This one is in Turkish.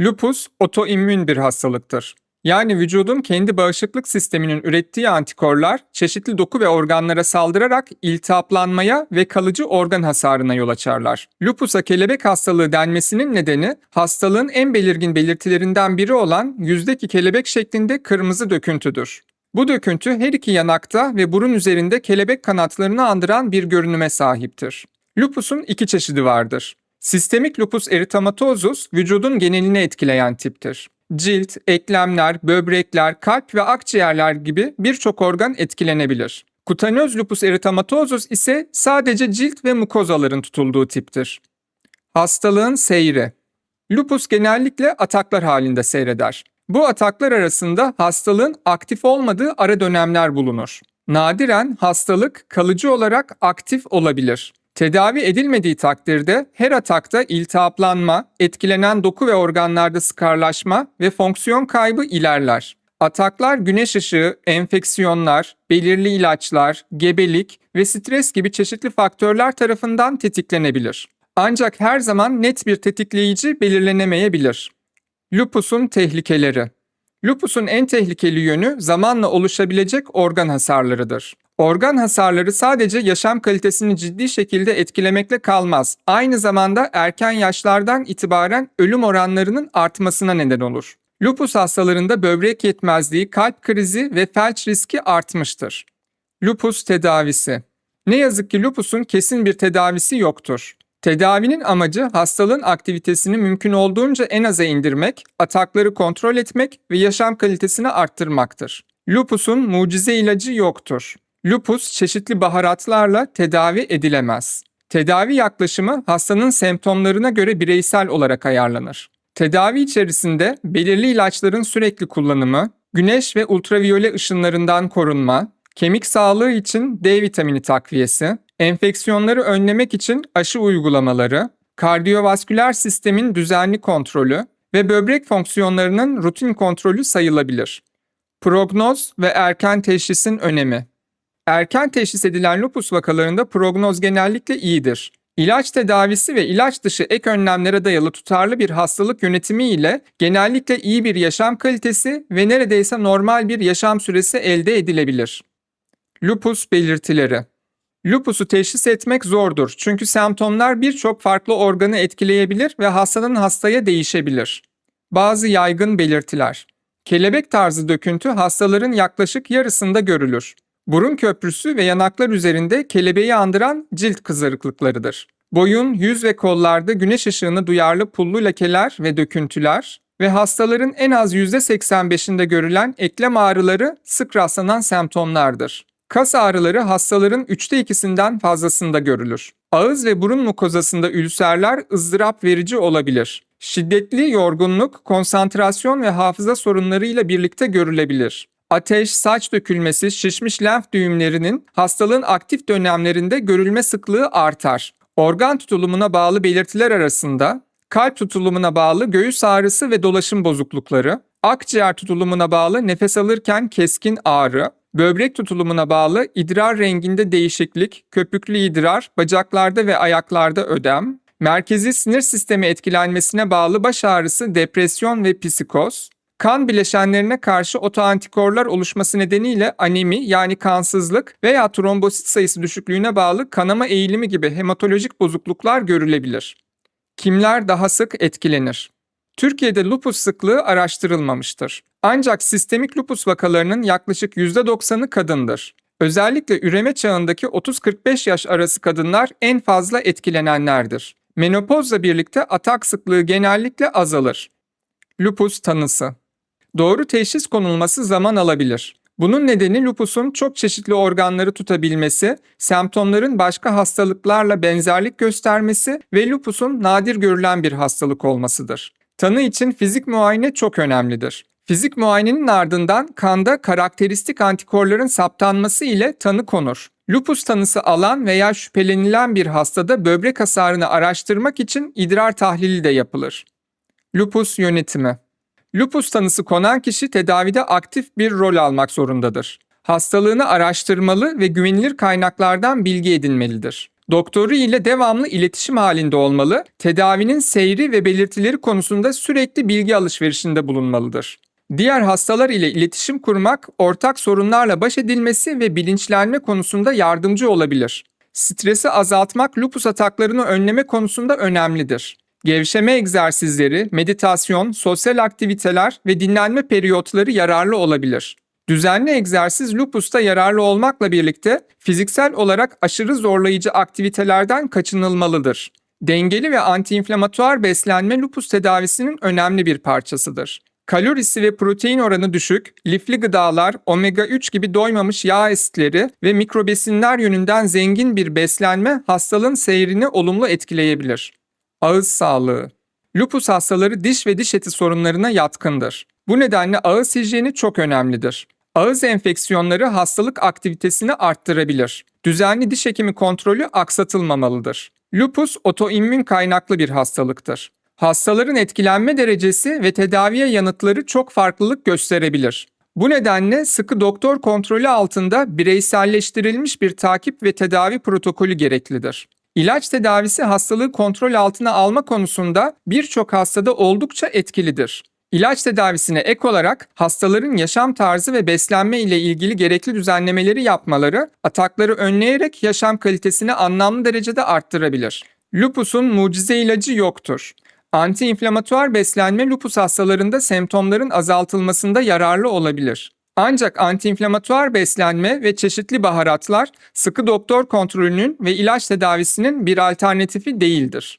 Lupus otoimmün bir hastalıktır. Yani vücudun kendi bağışıklık sisteminin ürettiği antikorlar çeşitli doku ve organlara saldırarak iltihaplanmaya ve kalıcı organ hasarına yol açarlar. Lupusa kelebek hastalığı denmesinin nedeni hastalığın en belirgin belirtilerinden biri olan yüzdeki kelebek şeklinde kırmızı döküntüdür. Bu döküntü her iki yanakta ve burun üzerinde kelebek kanatlarını andıran bir görünüme sahiptir. Lupusun iki çeşidi vardır. Sistemik lupus eritematosus vücudun genelini etkileyen tiptir. Cilt, eklemler, böbrekler, kalp ve akciğerler gibi birçok organ etkilenebilir. Kutanöz lupus eritematosus ise sadece cilt ve mukozaların tutulduğu tiptir. Hastalığın seyri Lupus genellikle ataklar halinde seyreder. Bu ataklar arasında hastalığın aktif olmadığı ara dönemler bulunur. Nadiren hastalık kalıcı olarak aktif olabilir. Tedavi edilmediği takdirde her atakta iltihaplanma, etkilenen doku ve organlarda sıkarlaşma ve fonksiyon kaybı ilerler. Ataklar güneş ışığı, enfeksiyonlar, belirli ilaçlar, gebelik ve stres gibi çeşitli faktörler tarafından tetiklenebilir. Ancak her zaman net bir tetikleyici belirlenemeyebilir. Lupusun tehlikeleri Lupusun en tehlikeli yönü zamanla oluşabilecek organ hasarlarıdır. Organ hasarları sadece yaşam kalitesini ciddi şekilde etkilemekle kalmaz. Aynı zamanda erken yaşlardan itibaren ölüm oranlarının artmasına neden olur. Lupus hastalarında böbrek yetmezliği, kalp krizi ve felç riski artmıştır. Lupus tedavisi Ne yazık ki lupusun kesin bir tedavisi yoktur. Tedavinin amacı hastalığın aktivitesini mümkün olduğunca en aza indirmek, atakları kontrol etmek ve yaşam kalitesini arttırmaktır. Lupusun mucize ilacı yoktur. Lupus çeşitli baharatlarla tedavi edilemez. Tedavi yaklaşımı hastanın semptomlarına göre bireysel olarak ayarlanır. Tedavi içerisinde belirli ilaçların sürekli kullanımı, güneş ve ultraviyole ışınlarından korunma, kemik sağlığı için D vitamini takviyesi, enfeksiyonları önlemek için aşı uygulamaları, kardiyovasküler sistemin düzenli kontrolü ve böbrek fonksiyonlarının rutin kontrolü sayılabilir. Prognoz ve erken teşhisin önemi Erken teşhis edilen lupus vakalarında prognoz genellikle iyidir. İlaç tedavisi ve ilaç dışı ek önlemlere dayalı tutarlı bir hastalık yönetimi ile genellikle iyi bir yaşam kalitesi ve neredeyse normal bir yaşam süresi elde edilebilir. Lupus belirtileri Lupusu teşhis etmek zordur çünkü semptomlar birçok farklı organı etkileyebilir ve hastanın hastaya değişebilir. Bazı yaygın belirtiler Kelebek tarzı döküntü hastaların yaklaşık yarısında görülür. Burun köprüsü ve yanaklar üzerinde kelebeği andıran cilt kızarıklıklarıdır. Boyun, yüz ve kollarda güneş ışığına duyarlı pullu lekeler ve döküntüler ve hastaların en az %85'inde görülen eklem ağrıları sık rastlanan semptomlardır. Kas ağrıları hastaların üçte ikisinden fazlasında görülür. Ağız ve burun mukozasında ülserler ızdırap verici olabilir. Şiddetli yorgunluk, konsantrasyon ve hafıza sorunlarıyla birlikte görülebilir. Ateş, saç dökülmesi, şişmiş lenf düğümlerinin hastalığın aktif dönemlerinde görülme sıklığı artar. Organ tutulumuna bağlı belirtiler arasında kalp tutulumuna bağlı göğüs ağrısı ve dolaşım bozuklukları, akciğer tutulumuna bağlı nefes alırken keskin ağrı, böbrek tutulumuna bağlı idrar renginde değişiklik, köpüklü idrar, bacaklarda ve ayaklarda ödem, merkezi sinir sistemi etkilenmesine bağlı baş ağrısı, depresyon ve psikoz, kan bileşenlerine karşı otoantikorlar oluşması nedeniyle anemi yani kansızlık veya trombosit sayısı düşüklüğüne bağlı kanama eğilimi gibi hematolojik bozukluklar görülebilir. Kimler daha sık etkilenir? Türkiye'de lupus sıklığı araştırılmamıştır. Ancak sistemik lupus vakalarının yaklaşık %90'ı kadındır. Özellikle üreme çağındaki 30-45 yaş arası kadınlar en fazla etkilenenlerdir. Menopozla birlikte atak sıklığı genellikle azalır. Lupus tanısı Doğru teşhis konulması zaman alabilir. Bunun nedeni lupusun çok çeşitli organları tutabilmesi, semptomların başka hastalıklarla benzerlik göstermesi ve lupusun nadir görülen bir hastalık olmasıdır. Tanı için fizik muayene çok önemlidir. Fizik muayenenin ardından kanda karakteristik antikorların saptanması ile tanı konur. Lupus tanısı alan veya şüphelenilen bir hastada böbrek hasarını araştırmak için idrar tahlili de yapılır. Lupus yönetimi Lupus tanısı konan kişi tedavide aktif bir rol almak zorundadır. Hastalığını araştırmalı ve güvenilir kaynaklardan bilgi edinmelidir. Doktoru ile devamlı iletişim halinde olmalı, tedavinin seyri ve belirtileri konusunda sürekli bilgi alışverişinde bulunmalıdır. Diğer hastalar ile iletişim kurmak, ortak sorunlarla baş edilmesi ve bilinçlenme konusunda yardımcı olabilir. Stresi azaltmak lupus ataklarını önleme konusunda önemlidir. Gevşeme egzersizleri, meditasyon, sosyal aktiviteler ve dinlenme periyotları yararlı olabilir. Düzenli egzersiz lupusta yararlı olmakla birlikte fiziksel olarak aşırı zorlayıcı aktivitelerden kaçınılmalıdır. Dengeli ve antiinflamatuar beslenme lupus tedavisinin önemli bir parçasıdır. Kalorisi ve protein oranı düşük, lifli gıdalar, omega 3 gibi doymamış yağ asitleri ve mikrobesinler yönünden zengin bir beslenme hastalığın seyrini olumlu etkileyebilir. Ağız sağlığı Lupus hastaları diş ve diş eti sorunlarına yatkındır. Bu nedenle ağız hijyeni çok önemlidir. Ağız enfeksiyonları hastalık aktivitesini arttırabilir. Düzenli diş hekimi kontrolü aksatılmamalıdır. Lupus otoimmün kaynaklı bir hastalıktır. Hastaların etkilenme derecesi ve tedaviye yanıtları çok farklılık gösterebilir. Bu nedenle sıkı doktor kontrolü altında bireyselleştirilmiş bir takip ve tedavi protokolü gereklidir. İlaç tedavisi hastalığı kontrol altına alma konusunda birçok hastada oldukça etkilidir. İlaç tedavisine ek olarak hastaların yaşam tarzı ve beslenme ile ilgili gerekli düzenlemeleri yapmaları atakları önleyerek yaşam kalitesini anlamlı derecede arttırabilir. Lupus'un mucize ilacı yoktur. Antiinflamatuar beslenme lupus hastalarında semptomların azaltılmasında yararlı olabilir. Ancak antiinflamatuar beslenme ve çeşitli baharatlar sıkı doktor kontrolünün ve ilaç tedavisinin bir alternatifi değildir.